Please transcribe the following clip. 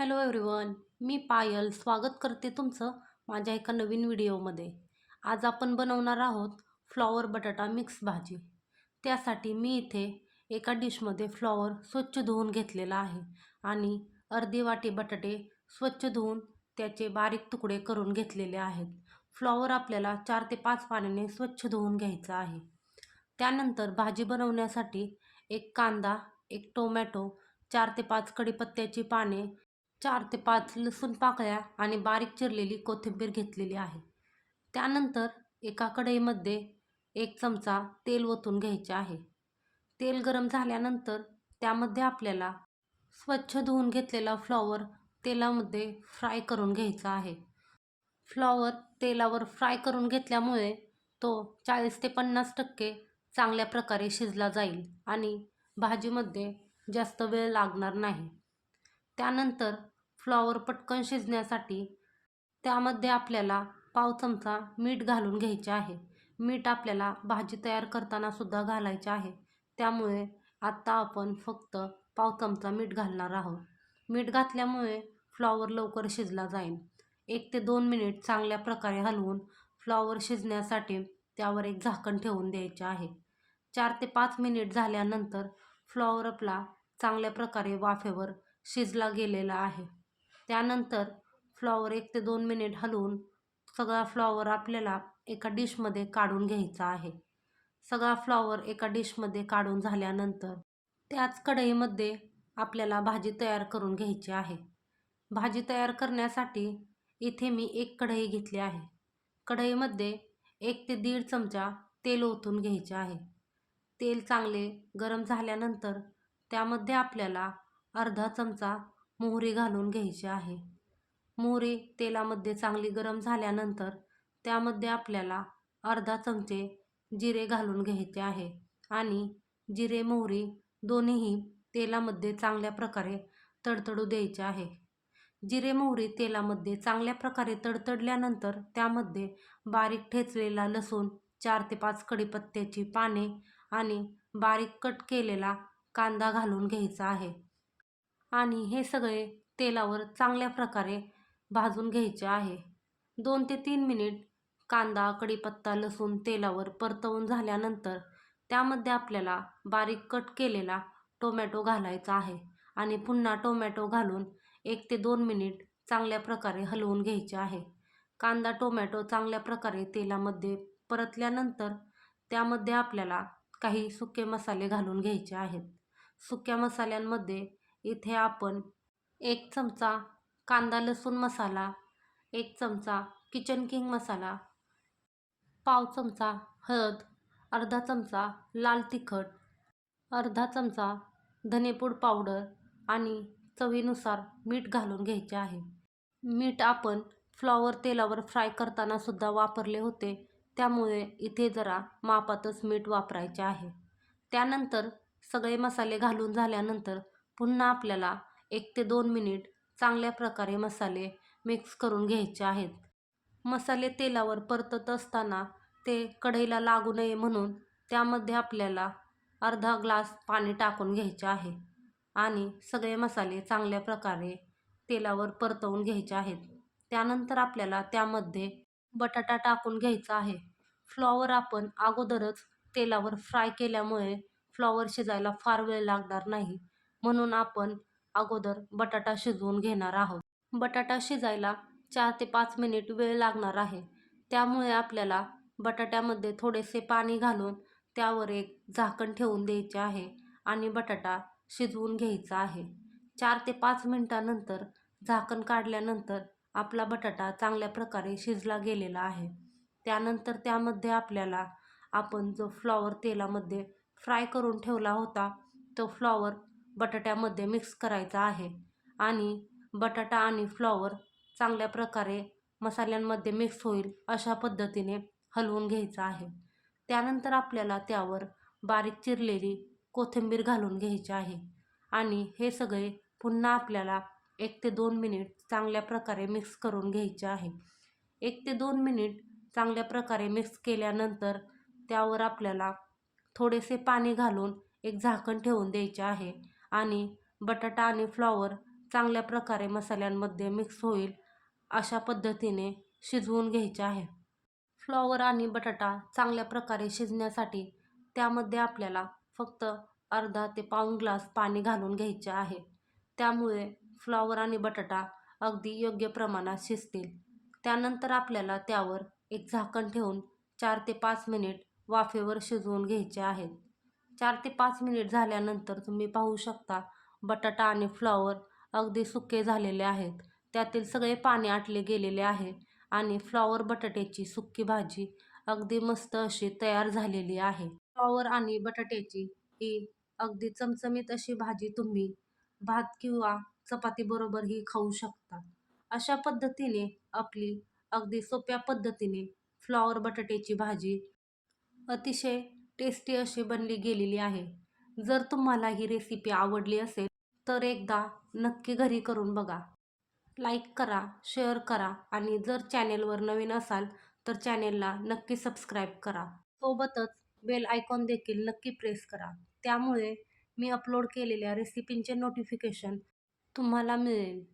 Hello everyone मी पायल स्वागत करते तुमचं माझ्या एका नवीन व्हिडिओमध्ये. आज आपण बनवणार आहोत फ्लॉवर बटाटा मिक्स भाजी. त्यासाठी मी इथे एका डिशमध्ये फ्लॉवर स्वच्छ धुवून घेतलेला आहे आणि अर्धी वाटी बटाटे स्वच्छ धुवून त्याचे बारीक तुकडे करून घेतलेले आहेत. फ्लॉवर आपल्याला चार ते पाच पाण्याने स्वच्छ धुवून घ्यायचं आहे. त्यानंतर भाजी बनवण्यासाठी एक कांदा एक टोमॅटो चार ते पाच कढीपत्त्याची पाने चार ते पाच लसूण पाकळ्या आणि बारीक चिरलेली कोथिंबीर घेतलेली आहे. त्यानंतर एका कढईमध्ये एक चमचा तेल ओतून घ्यायचे आहे. तेल गरम झाल्यानंतर त्यामध्ये आपल्याला स्वच्छ धुवून घेतलेला फ्लॉवर तेलामध्ये फ्राय करून घ्यायचा आहे. फ्लॉवर तेलावर फ्राय करून घेतल्यामुळे तो चाळीस ते पन्नास टक्के चांगल्या प्रकारे शिजला जाईल आणि भाजीमध्ये जास्त वेळ लागणार नाही. त्यानंतर फ्लॉवर पटकन शिजण्यासाठी त्यामध्ये आपल्याला पाव चमचा मीठ घालून घ्यायचे आहे. मीठ आपल्याला भाजी तयार करताना सुद्धा घालायचे आहे. त्यामुळे आत्ता आपण फक्त पाव चमचा मीठ घालणार आहोत. मीठ घातल्यामुळे फ्लॉवर लवकर शिजला जाईल. एक ते दोन मिनिट चांगल्या प्रकारे हलवून फ्लॉवर शिजण्यासाठी त्यावर एक झाकण ठेवून द्यायचे आहे. चार ते पाच मिनिट झाल्यानंतर फ्लॉवर आपला चांगल्या प्रकारे वाफेवर शिजला गेलेला आहे. त्यानंतर फ्लॉवर एक ते दोन मिनिट हलवून सगळा फ्लॉवर आपल्याला एका डिशमध्ये काढून घ्यायचा आहे. सगळा फ्लॉवर एका डिशमध्ये काढून झाल्यानंतर त्याच कढईमध्ये आपल्याला भाजी तयार करून घ्यायची आहे. भाजी तयार करण्यासाठी इथे मी एक कढई घेतली आहे. कढईमध्ये एक ते दीड चमचा तेल ओतून घ्यायचे आहे. तेल चांगले गरम झाल्यानंतर त्यामध्ये आपल्याला अर्धा चमचा मोहरी घालून घ्यायची आहे. मोहरी तेलामध्ये चांगली गरम झाल्यानंतर त्यामध्ये आपल्याला अर्धा चमचे जिरे घालून घ्यायचे आहे आणि जिरे मोहरी दोन्हीही तेलामध्ये चांगल्या प्रकारे तडतडू द्यायचे आहे. जिरे मोहरी तेलामध्ये चांगल्या प्रकारे तडतडल्यानंतर त्यामध्ये बारीक ठेचलेला लसूण चार ते पाच कडीपत्त्याची पाने आणि बारीक कट केलेला कांदा घालून घ्यायचा आहे. आणि हे सगळे तेलावर चांगल्या प्रकारे भाजून घ्यायचे आहे. दोन ते तीन मिनिट कांदा कढीपत्ता लसूण तेलावर परतवून झाल्यानंतर त्यामध्ये आपल्याला बारीक कट केलेला टोमॅटो घालायचा आहे आणि पुन्हा टोमॅटो घालून एक ते दोन मिनिट चांगल्या प्रकारे हलवून घ्यायचे आहे. कांदा टोमॅटो चांगल्या प्रकारे तेलामध्ये परतल्यानंतर त्यामध्ये आपल्याला काही सुके मसाले घालून घ्यायचे आहेत. सुक्या मसाल्यांमध्ये इथे आपण एक चमचा कांदा लसूण मसाला एक चमचा किचन किंग मसाला पाव चमचा हळद अर्धा चमचा लाल तिखट अर्धा चमचा धनेपूड पावडर आणि चवीनुसार मीठ घालून घ्यायचे आहे. मीठ आपण फ्लॉवर तेलावर फ्राय करताना सुद्धा वापरले होते. त्यामुळे इथे जरा मापातच मीठ वापरायचे आहे. त्यानंतर सगळे मसाले घालून झाल्यानंतर पुन्हा आपल्याला एक ते दोन मिनिट चांगल्या प्रकारे मसाले मिक्स करून घ्यायचे आहेत. मसाले तेलावर परतत असताना ते कढईला लागू नये म्हणून त्यामध्ये आपल्याला अर्धा ग्लास पाणी टाकून घ्यायचे आहे आणि सगळे मसाले चांगल्या प्रकारे तेलावर परतवून घ्यायचे आहेत. त्यानंतर आपल्याला त्यामध्ये बटाटा टाकून घ्यायचा आहे. फ्लॉवर आपण अगोदरच तेलावर फ्राय केल्यामुळे फ्लॉवर शिजायला फार वेळ लागणार नाही. म्हणून आपण अगोदर बटाटा शिजवून घेणार आहोत. बटाटा शिजायला चार ते पाच मिनिट वेळ लागणार आहे. त्यामुळे आपल्याला बटाट्यामध्ये थोडेसे पाणी घालून त्यावर एक झाकण ठेवून द्यायचे आहे आणि बटाटा शिजवून घ्यायचा आहे. चार ते पाच मिनटानंतर झाकण काढल्यानंतर आपला बटाटा चांगल्या प्रकारे शिजला गेलेला आहे. त्यानंतर त्यामध्ये आपल्याला आपण जो फ्लॉवर तेलामध्ये फ्राय करून ठेवला होता तो फ्लॉवर बटाट्यामध्ये मिक्स करायचा आहे. आणि बटाटा आणि फ्लॉवर चांगल्या प्रकारे मसाल्यांमध्ये मिक्स होईल अशा पद्धतीने हलवून घ्यायचं आहे. त्यानंतर आपल्याला त्यावर बारीक चिरलेली कोथिंबीर घालून घ्यायची आहे. आणि हे सगळे पुन्हा आपल्याला एक ते दोन मिनिट चांगल्या प्रकारे मिक्स करून घ्यायचे आहे. एक ते दोन मिनिट चांगल्या प्रकारे मिक्स केल्यानंतर त्यावर आपल्याला थोडेसे पाणी घालून एक झाकण ठेवून द्यायचे आहे. आणि बटाटा आणि फ्लॉवर चांगल्या प्रकारे मसाल्यांमध्ये मिक्स होईल अशा पद्धतीने शिजवून घ्यायचे आहे. फ्लॉवर आणि बटाटा चांगल्या प्रकारे शिजण्यासाठी त्यामध्ये आपल्याला फक्त अर्धा ते पाऊण ग्लास पाणी घालून घ्यायचे आहे. त्यामुळे फ्लॉवर आणि बटाटा अगदी योग्य प्रमाणात शिजतील. त्यानंतर आपल्याला त्यावर एक झाकण ठेवून चार ते पाच मिनिट वाफेवर शिजवून घ्यायचे आहेत चार ते पाच मिनिट झाल्यानंतर तुम्ही पाहू शकता बटाटा आणि फ्लॉवर अगदी सुके झालेले आहेत. त्यातील सगळे पाणी आटले गेलेले आहे आणि फ्लॉवर बटाट्याची सुक्की भाजी अगदी मस्त अशी तयार झालेली आहे. फ्लॉवर आणि बटाट्याची ही अगदी चमचमीत अशी भाजी तुम्ही भात किंवा चपातीबरोबर ही खाऊ शकता. अशा पद्धतीने आपली अगदी सोप्या पद्धतीने फ्लॉवर बटाट्याची भाजी अतिशय टेस्टी अशी बनली गेलेली आहे. जर तुम्हाला ही रेसिपी आवडली असेल तर एकदा नक्की घरी करून बघा. लाईक करा शेअर करा आणि जर चॅनेलवर नवीन असाल तर चॅनेलला नक्की सबस्क्राईब करा. सोबतच बेल आयकॉन देखील नक्की प्रेस करा. त्यामुळे मी अपलोड केलेल्या रेसिपींचे नोटिफिकेशन तुम्हाला मिळेल.